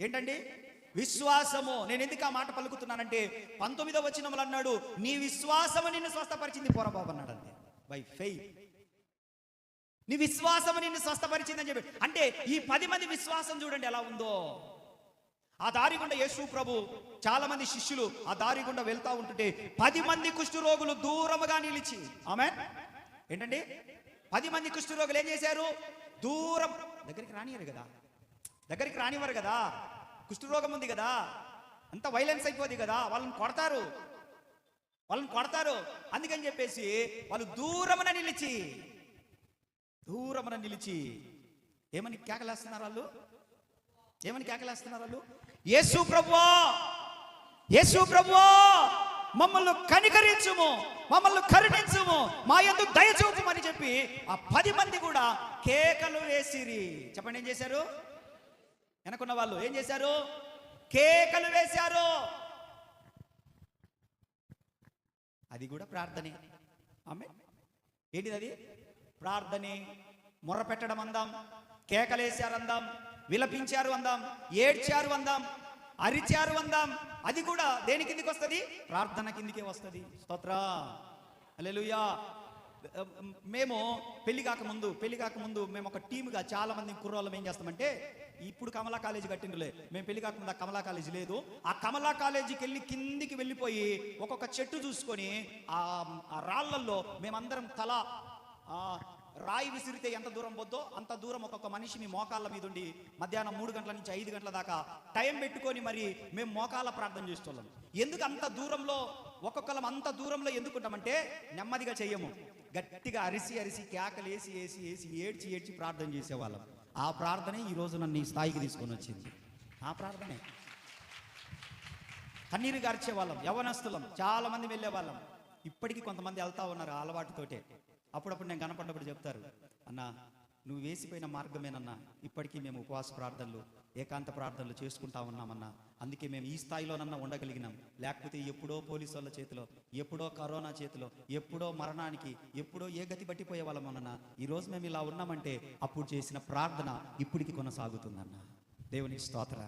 ఏంటండి? విశ్వాసము. నేను ఎందుకు ఆ మాట పలుకుతున్నానంటే పంతొమ్మిదవ వచనములు అన్నాడు నీ విశ్వాసము నిన్ను స్వస్థపరిచింది పోరబాబు అన్నాడు అంతే బై ఫెయిత్ నీ విశ్వాసము నిన్ను స్వస్థపరిచిందని చెప్పి. అంటే ఈ పది మంది విశ్వాసం చూడండి ఎలా ఉందో. ఆ దారి గుండా యేసు ప్రభు చాలా మంది శిష్యులు ఆ దారి గుండా వెళ్తా ఉంటుంటే పది మంది కుష్ఠరోగులు దూరముగా నిలిచి. ఆమె ఏంటండి? పది మంది కుష్ఠరోగులు ఏం చేశారు? దూరం. దగ్గరికి రానియరు కదా. దగ్గరికి రానివ్వరు కదా. కుష్ఠరోగం ఉంది కదా. అంత వైలెన్స్ అయిపోద్ది కదా. వాళ్ళని కొడతారు. వాళ్ళని కొడతారు. అందుకని చెప్పేసి వాళ్ళు దూరమున నిలిచి దూరమున నిలిచి ఏమని కేకలేస్తున్నారు వాళ్ళు? ఏమని కేకలేస్తున్నారు వాళ్ళు? యేసు ప్రభువా! యేసు ప్రభువా! మమ్మల్ని కనికరించుము. మమ్మల్ని కరుణించుము. మా ఎందు దయచూపుమని చెప్పి ఆ పది మంది కూడా కేకలు వేసిరి. చెప్పండి ఏం చేశారు? వెనకున్న వాళ్ళు ఏం చేశారు? కేకలు వేశారు. అది కూడా ప్రార్థనే. ఆమె ఏంటిది అది? ప్రార్థనే. మొర్ర పెట్టడం అందాం. కేకలేశారు అందాం. విలపించారు అందాం. ఏడ్చారు అందాం. అరిచారు అందాం. అది కూడా దేని కిందికి వస్తుంది? ప్రార్థన కిందికే వస్తుంది. స్తోత్ర. అలెలుయా మేము పెళ్ళి కాకముందు పెళ్ళి కాకముందు మేము ఒక టీముగా చాలా మంది కుర్రోళ్ళం ఏం చేస్తామంటే ఇప్పుడు కమలా కాలేజీ కట్టిండులే మేము పెళ్ళి కాకముందు ఆ కమలా కాలేజీ లేదు. ఆ కమలా కాలేజీకి వెళ్ళి కిందికి వెళ్ళిపోయి ఒక్కొక్క చెట్టు చూసుకొని ఆ రాళ్ళల్లో మేమందరం తల రాయి విసిరితే ఎంత దూరం పోద్దో అంత దూరం ఒక్కొక్క మనిషి మీ మోకాళ్ళ మీద ఉండి మధ్యాహ్నం మూడు గంటల నుంచి ఐదు గంటల దాకా టైం పెట్టుకొని మరి మేము మోకాళ్ళ ప్రార్థన చేస్తున్నాం ఎందుకు అంత దూరంలో ఒక్కొక్కలం అంత దూరంలో ఎందుకుంటామంటే నెమ్మదిగా చెయ్యము గట్టిగా అరిసి అరిసి కేకలు వేసి వేసి వేసి ఏడ్చి ఏడ్చి ప్రార్థన చేసేవాళ్ళం. ఆ ప్రార్థనే ఈ రోజు నన్ను ఈ స్థాయికి తీసుకొని వచ్చింది. ఆ ప్రార్థనే. కన్నీరు గార్చే వాళ్ళం యవనస్తులం చాలా మంది వెళ్ళే వాళ్ళం ఇప్పటికీ కొంతమంది వెళ్తా ఉన్నారు అలవాటుతోటే. అప్పుడప్పుడు నేను కనపడినప్పుడు చెప్తారు అన్న నువ్వు వేసిపోయిన మార్గమేనన్నా ఇప్పటికీ మేము ఉపవాస ప్రార్థనలు ఏకాంత ప్రార్థనలు చేసుకుంటా ఉన్నామన్నా. అందుకే మేము ఈ స్థాయిలోనన్నా ఉండగలిగినాం. లేకపోతే ఎప్పుడో పోలీసు వాళ్ళ చేతిలో ఎప్పుడో కరోనా చేతిలో ఎప్పుడో మరణానికి ఎప్పుడో ఏ గతి పట్టిపోయే వాళ్ళమన్నా ఈరోజు మేము ఇలా ఉన్నామంటే అప్పుడు చేసిన ప్రార్థన ఇప్పటికి కొనసాగుతుందన్న. దేవుని స్తోత్ర